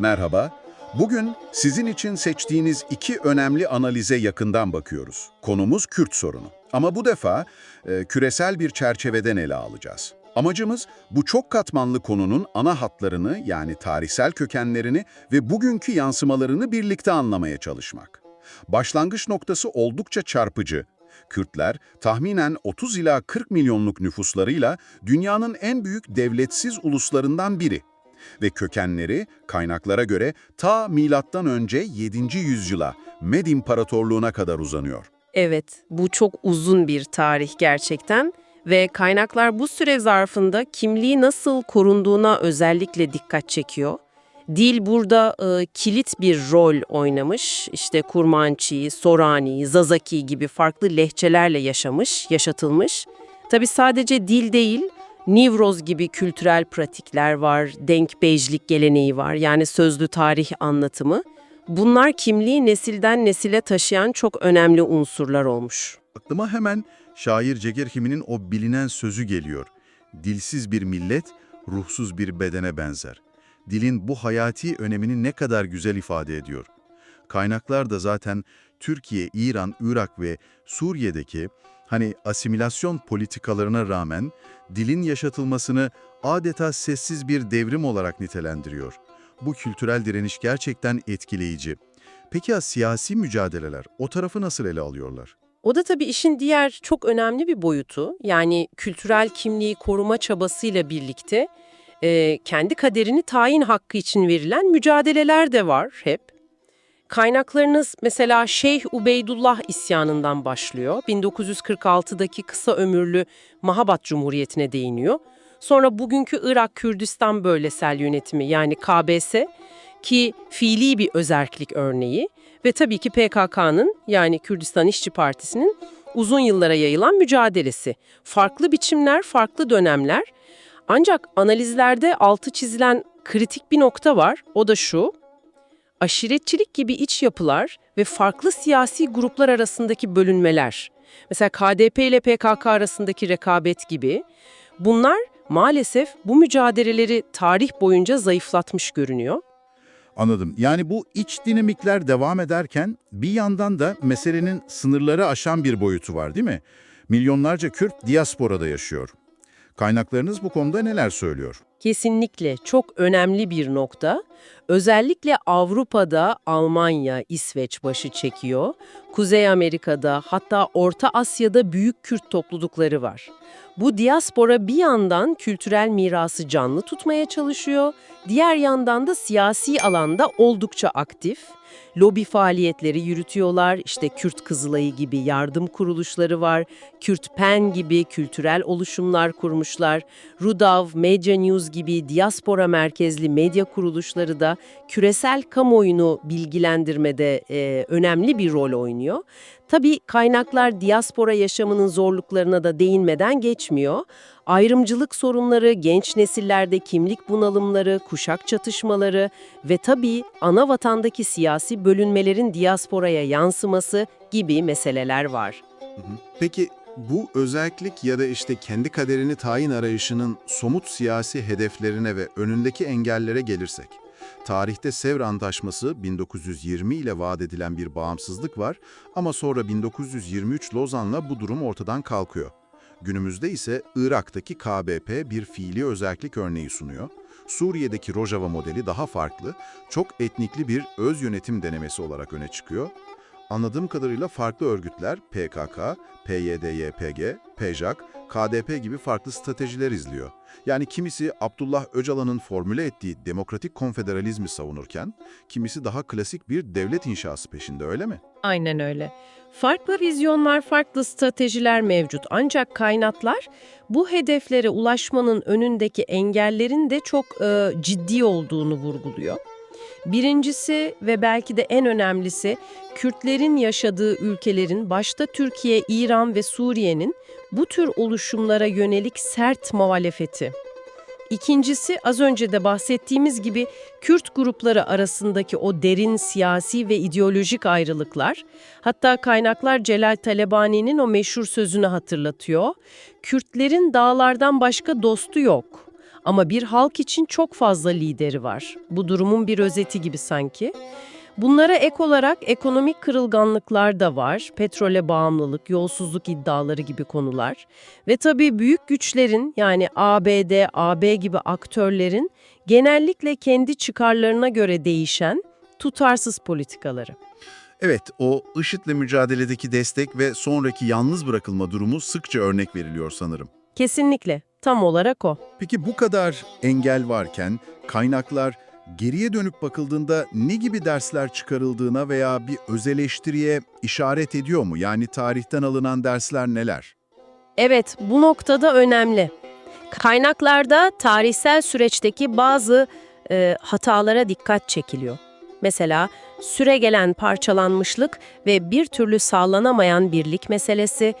Merhaba. Bugün sizin için seçtiğiniz iki önemli analize yakından bakıyoruz. Konumuz Kürt sorunu. Ama bu defa e, küresel bir çerçeveden ele alacağız. Amacımız bu çok katmanlı konunun ana hatlarını yani tarihsel kökenlerini ve bugünkü yansımalarını birlikte anlamaya çalışmak. Başlangıç noktası oldukça çarpıcı. Kürtler tahminen 30 ila 40 milyonluk nüfuslarıyla dünyanın en büyük devletsiz uluslarından biri ve kökenleri kaynaklara göre ta milattan önce 7. yüzyıla Med İmparatorluğu'na kadar uzanıyor. Evet, bu çok uzun bir tarih gerçekten ve kaynaklar bu süre zarfında kimliği nasıl korunduğuna özellikle dikkat çekiyor. Dil burada e, kilit bir rol oynamış. İşte Kurmançı, Sorani, Zazaki gibi farklı lehçelerle yaşamış, yaşatılmış. Tabi sadece dil değil, Nivroz gibi kültürel pratikler var, denkbejlik geleneği var yani sözlü tarih anlatımı. Bunlar kimliği nesilden nesile taşıyan çok önemli unsurlar olmuş. Aklıma hemen şair Cegerhimi'nin o bilinen sözü geliyor. Dilsiz bir millet, ruhsuz bir bedene benzer. Dilin bu hayati önemini ne kadar güzel ifade ediyor. Kaynaklar da zaten Türkiye, İran, Irak ve Suriye'deki hani asimilasyon politikalarına rağmen dilin yaşatılmasını adeta sessiz bir devrim olarak nitelendiriyor. Bu kültürel direniş gerçekten etkileyici. Peki ya siyasi mücadeleler o tarafı nasıl ele alıyorlar? O da tabii işin diğer çok önemli bir boyutu. Yani kültürel kimliği koruma çabasıyla birlikte e, kendi kaderini tayin hakkı için verilen mücadeleler de var hep. Kaynaklarınız mesela Şeyh Ubeydullah isyanından başlıyor. 1946'daki kısa ömürlü Mahabat Cumhuriyeti'ne değiniyor. Sonra bugünkü Irak Kürdistan Bölgesel Yönetimi yani KBS ki fiili bir özerklik örneği ve tabii ki PKK'nın yani Kürdistan İşçi Partisi'nin uzun yıllara yayılan mücadelesi. Farklı biçimler, farklı dönemler. Ancak analizlerde altı çizilen kritik bir nokta var. O da şu. Aşiretçilik gibi iç yapılar ve farklı siyasi gruplar arasındaki bölünmeler. Mesela KDP ile PKK arasındaki rekabet gibi. Bunlar maalesef bu mücadeleleri tarih boyunca zayıflatmış görünüyor. Anladım. Yani bu iç dinamikler devam ederken bir yandan da meselenin sınırları aşan bir boyutu var değil mi? Milyonlarca Kürt diasporada yaşıyor. Kaynaklarınız bu konuda neler söylüyor? Kesinlikle çok önemli bir nokta. Özellikle Avrupa'da Almanya, İsveç başı çekiyor. Kuzey Amerika'da hatta Orta Asya'da büyük Kürt toplulukları var. Bu diaspora bir yandan kültürel mirası canlı tutmaya çalışıyor, diğer yandan da siyasi alanda oldukça aktif. Lobi faaliyetleri yürütüyorlar, işte Kürt Kızılayı gibi yardım kuruluşları var, Kürt Pen gibi kültürel oluşumlar kurmuşlar, Rudav, Media News gibi diaspora merkezli medya kuruluşları da küresel kamuoyunu bilgilendirmede e, önemli bir rol oynuyor. Tabii kaynaklar diaspora yaşamının zorluklarına da değinmeden geçmiyor. Ayrımcılık sorunları, genç nesillerde kimlik bunalımları, kuşak çatışmaları ve tabii ana vatandaki siyasi bölünmelerin diasporaya yansıması gibi meseleler var. Peki bu özellik ya da işte kendi kaderini tayin arayışının somut siyasi hedeflerine ve önündeki engellere gelirsek, tarihte Sevr Antlaşması 1920 ile vaat edilen bir bağımsızlık var ama sonra 1923 Lozan'la bu durum ortadan kalkıyor. Günümüzde ise Irak'taki KBP bir fiili özellik örneği sunuyor. Suriye'deki Rojava modeli daha farklı, çok etnikli bir öz yönetim denemesi olarak öne çıkıyor. Anladığım kadarıyla farklı örgütler PKK, PYD-YPG, PJAK, KDP gibi farklı stratejiler izliyor. Yani kimisi Abdullah Öcalan'ın formüle ettiği demokratik konfederalizmi savunurken, kimisi daha klasik bir devlet inşası peşinde öyle mi? Aynen öyle. Farklı vizyonlar, farklı stratejiler mevcut. Ancak kaynaklar bu hedeflere ulaşmanın önündeki engellerin de çok e, ciddi olduğunu vurguluyor. Birincisi ve belki de en önemlisi Kürtlerin yaşadığı ülkelerin başta Türkiye, İran ve Suriye'nin bu tür oluşumlara yönelik sert muhalefeti. İkincisi az önce de bahsettiğimiz gibi Kürt grupları arasındaki o derin siyasi ve ideolojik ayrılıklar. Hatta kaynaklar Celal Talebani'nin o meşhur sözünü hatırlatıyor. Kürtlerin dağlardan başka dostu yok. Ama bir halk için çok fazla lideri var. Bu durumun bir özeti gibi sanki. Bunlara ek olarak ekonomik kırılganlıklar da var. Petrole bağımlılık, yolsuzluk iddiaları gibi konular. Ve tabii büyük güçlerin yani ABD, AB gibi aktörlerin genellikle kendi çıkarlarına göre değişen tutarsız politikaları. Evet, o IŞİD'le mücadeledeki destek ve sonraki yalnız bırakılma durumu sıkça örnek veriliyor sanırım. Kesinlikle. Tam olarak o. Peki bu kadar engel varken kaynaklar geriye dönüp bakıldığında ne gibi dersler çıkarıldığına veya bir öz eleştiriye işaret ediyor mu? Yani tarihten alınan dersler neler? Evet, bu noktada önemli. Kaynaklarda tarihsel süreçteki bazı e, hatalara dikkat çekiliyor. Mesela süregelen parçalanmışlık ve bir türlü sağlanamayan birlik meselesi,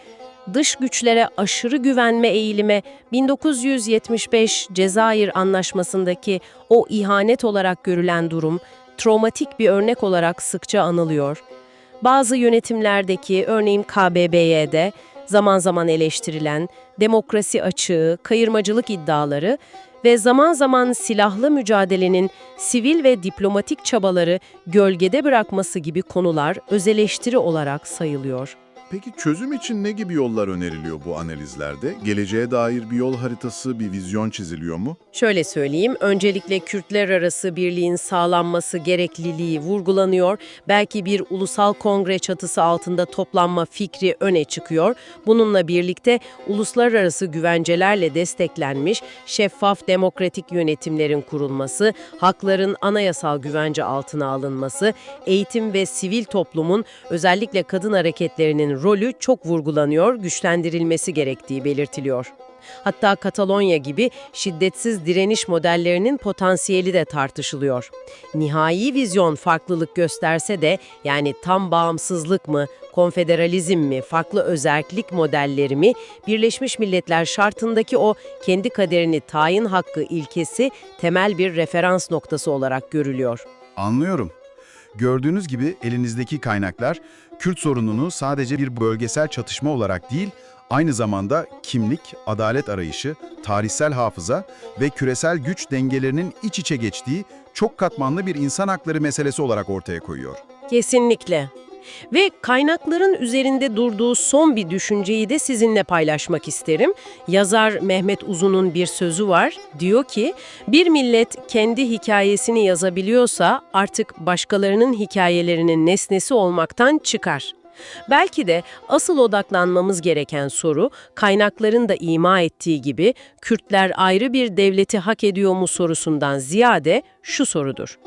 dış güçlere aşırı güvenme eğilimi 1975 Cezayir Anlaşması'ndaki o ihanet olarak görülen durum, travmatik bir örnek olarak sıkça anılıyor. Bazı yönetimlerdeki, örneğin KBB'de zaman zaman eleştirilen demokrasi açığı, kayırmacılık iddiaları ve zaman zaman silahlı mücadelenin sivil ve diplomatik çabaları gölgede bırakması gibi konular öz eleştiri olarak sayılıyor. Peki çözüm için ne gibi yollar öneriliyor bu analizlerde? Geleceğe dair bir yol haritası, bir vizyon çiziliyor mu? Şöyle söyleyeyim, öncelikle Kürtler arası birliğin sağlanması gerekliliği vurgulanıyor. Belki bir ulusal kongre çatısı altında toplanma fikri öne çıkıyor. Bununla birlikte uluslararası güvencelerle desteklenmiş şeffaf demokratik yönetimlerin kurulması, hakların anayasal güvence altına alınması, eğitim ve sivil toplumun özellikle kadın hareketlerinin rolü çok vurgulanıyor, güçlendirilmesi gerektiği belirtiliyor. Hatta Katalonya gibi şiddetsiz direniş modellerinin potansiyeli de tartışılıyor. Nihai vizyon farklılık gösterse de yani tam bağımsızlık mı, konfederalizm mi, farklı özerklik modelleri mi, Birleşmiş Milletler şartındaki o kendi kaderini tayin hakkı ilkesi temel bir referans noktası olarak görülüyor. Anlıyorum. Gördüğünüz gibi elinizdeki kaynaklar Kürt sorununu sadece bir bölgesel çatışma olarak değil, aynı zamanda kimlik, adalet arayışı, tarihsel hafıza ve küresel güç dengelerinin iç içe geçtiği çok katmanlı bir insan hakları meselesi olarak ortaya koyuyor. Kesinlikle. Ve kaynakların üzerinde durduğu son bir düşünceyi de sizinle paylaşmak isterim. Yazar Mehmet Uzun'un bir sözü var. Diyor ki, bir millet kendi hikayesini yazabiliyorsa artık başkalarının hikayelerinin nesnesi olmaktan çıkar. Belki de asıl odaklanmamız gereken soru, kaynakların da ima ettiği gibi Kürtler ayrı bir devleti hak ediyor mu sorusundan ziyade şu sorudur.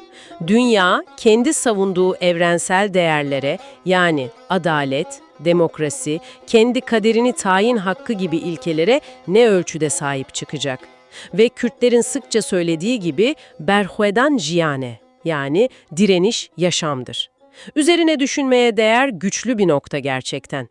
Dünya kendi savunduğu evrensel değerlere yani adalet, demokrasi, kendi kaderini tayin hakkı gibi ilkelere ne ölçüde sahip çıkacak? Ve Kürtlerin sıkça söylediği gibi berhuedan jiyane yani direniş yaşamdır. Üzerine düşünmeye değer güçlü bir nokta gerçekten.